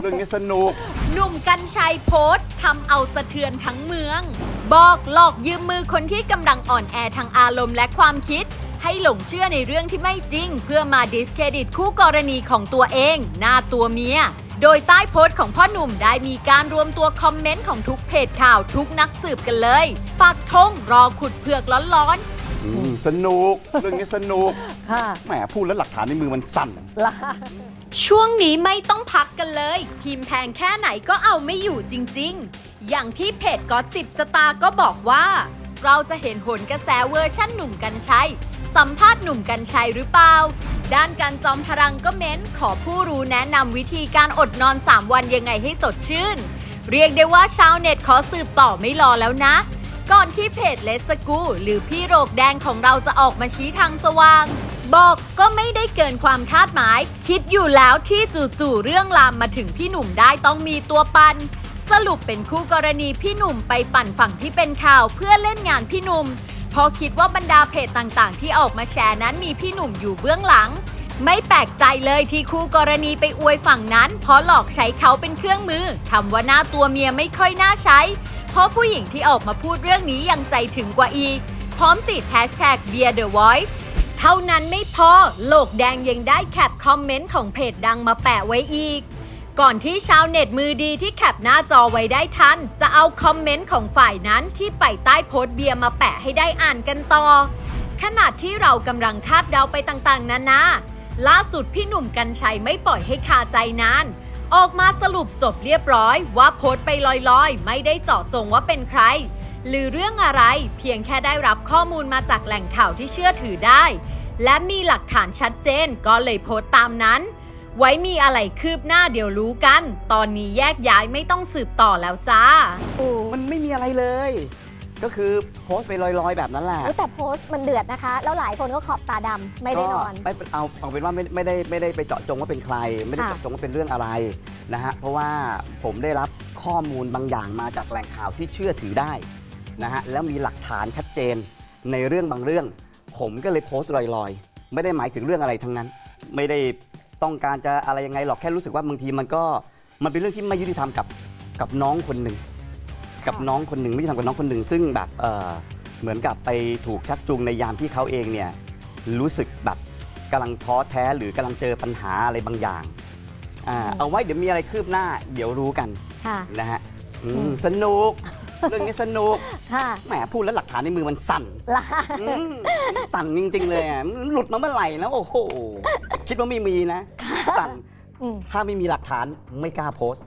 เรื่องนี้สนุก หนุ่มกัญชัยโพสต์ทำเอาสะเทือนทั้งเมือง บอกหลอกยืมมือคนที่กำลังอ่อนแอทางอารมณ์และความคิด ให้หลงเชื่อในเรื่องที่ไม่จริง เพื่อมาดิสเครดิตคู่กรณีของตัวเอง หน้าตัวเมีย โดยใต้โพสต์ของพ่อหนุ่มได้มีการรวมตัวคอมเมนต์ของทุกเพจข่าวทุกนักสืบกันเลย ปักธงรอขุดเผือกร้อน อืมสนุก เรื่องนี้สนุก ค่ะแหมพูดแล้วหลักฐานในมือมันสั่นละๆช่วงนี้ไม่ต้องพักกันเลย ครีมแพงแค่ไหนก็เอาไม่อยู่จริงๆ อย่างที่เพจก็อตสิบสตาร์ก็บอกว่า เราจะเห็นผลกระแสเวอร์ชั่นหนุ่มกัญชัยสัมภาษณ์หนุ่มกัญชัยหรือเปล่า ด้านการจอมพลังก็เม้น ขอผู้รู้แนะนำวิธีการอดนอน 3 วันยังไงให้สดชื่น เรียกได้ว่าชาวเน็ตขอสืบต่อไม่รอแล้วนะ ก่อนที่เพจเลสกูหรือพี่โรกแดงของเราจะออกมาชี้ทางสว่าง บอกก็ไม่ได้เกินความคาดหมาย คิดอยู่แล้วที่จู่ๆเรื่องลามมาถึงพี่หนุ่มได้ต้องมีตัวปัน สรุปเป็นคู่กรณีพี่หนุ่มไปปั่นฝั่งที่เป็นข่าวเพื่อเล่นงานพี่หนุ่มเพอคิดว่าบรรดาเพจต่างๆ ที่ออกมาแชร์นั้นมีพี่หนุ่มอยู่เบื้องหลัง ไม่แปลกใจเลยที่คู่กรณีไปอวยฝั่งนั้น เพราะหลอกใช้เขาเป็นเครื่องมือคำว่าหน้าตัวเมียไม่ค่อยน่าใช้ เพราะผู้หญิงที่ออกมาพูดเรื่องนี้ยังใจถึงกว่าอีก พร้อมติดแฮชแท็ก Beer the Voice เท่านั้นไม่พอโลกแดงยังได้แคปคอมเมนต์ของเพจดังมาแปะไว้อีก ก่อนที่ชาวเน็ตมือดีที่แคปหน้าจอไว้ได้ทัน จะเอาคอมเมนต์ของฝ่ายนั้นที่ไปใต้โพสต์เบียร์มาแปะให้ได้อ่านกันต่อ ขณะที่เรากำลังคาดเดาไปต่างๆนานาล่าสุดพี่หนุ่มกัญชัยไม่ปล่อยให้คาใจนาน ออกมาสรุปจบเรียบร้อย ว่าโพสต์ไปลอยๆ ไม่ได้เจาะจงว่าเป็นใคร หรือเรื่องอะไรเพียงแค่ได้รับข้อมูลมาจากแหล่งข่าวที่เชื่อถือได้ และมีหลักฐานชัดเจนก็เลยโพสต์ตามนั้น ไว้มีอะไรคืบหน้าเดี๋ยวรู้กัน ตอนนี้แยกย้ายไม่ต้องสืบต่อแล้วจ้า โอ้มันไม่มีอะไรเลย ก็คือโพสต์ไปลอยๆ แบบนั้นแหละอุ๊ยแต่โพสต์มันเดือดนะคะ แล้วหลายคนก็ขอบตาดำไม่ได้นอน ก็ไม่เอาเอาเป็นว่าไม่ไม่ได้ไม่ได้ไปเจาะจงว่าเป็นใคร ไม่ได้ค่ะ เจาะจงว่าเป็นเรื่องอะไรนะฮะเพราะว่าผมได้รับข้อมูลบางอย่างมาจากแหล่งข่าวที่เชื่อถือได้นะฮะแล้วมีหลักฐานชัดเจนในเรื่องบางเรื่อง ผมก็เลยโพสต์ลอยๆ ไม่ได้หมายถึงเรื่องอะไรทั้งนั้น ไม่ได้ต้องการจะอะไรยังไงหรอกแค่รู้สึกว่าบางทีมันก็มันเป็นเรื่องที่ไม่ยุติธรรมกับกับน้องคนหนึ่ง กับน้องคนหนึ่งไม่ใช่ทำกับน้องคนหนึ่งซึ่งแบบเอ่อเหมือนกับไปถูกชักจูงในยามที่เขาเองเนี่ยรู้สึกแบบกำลังท้อแท้หรือกำลังเจอปัญหาอะไรบางอย่างอ่าเอาไว้เดี๋ยวมีอะไรคืบหน้า เดี๋ยวรู้กันค่ะ นะฮะอืมสนุก เรื่องนี้สนุกค่ะแหมพูดแล้วหลักฐานในมือมันสั่นละอืมสั่นจริง ๆ เลยอะมันหลุดมาเมื่อไหร่นะโอ้โห คิดว่าไม่มีนะ สั่น อืม ถ้าไม่มีหลักฐานไม่กล้าโพสต์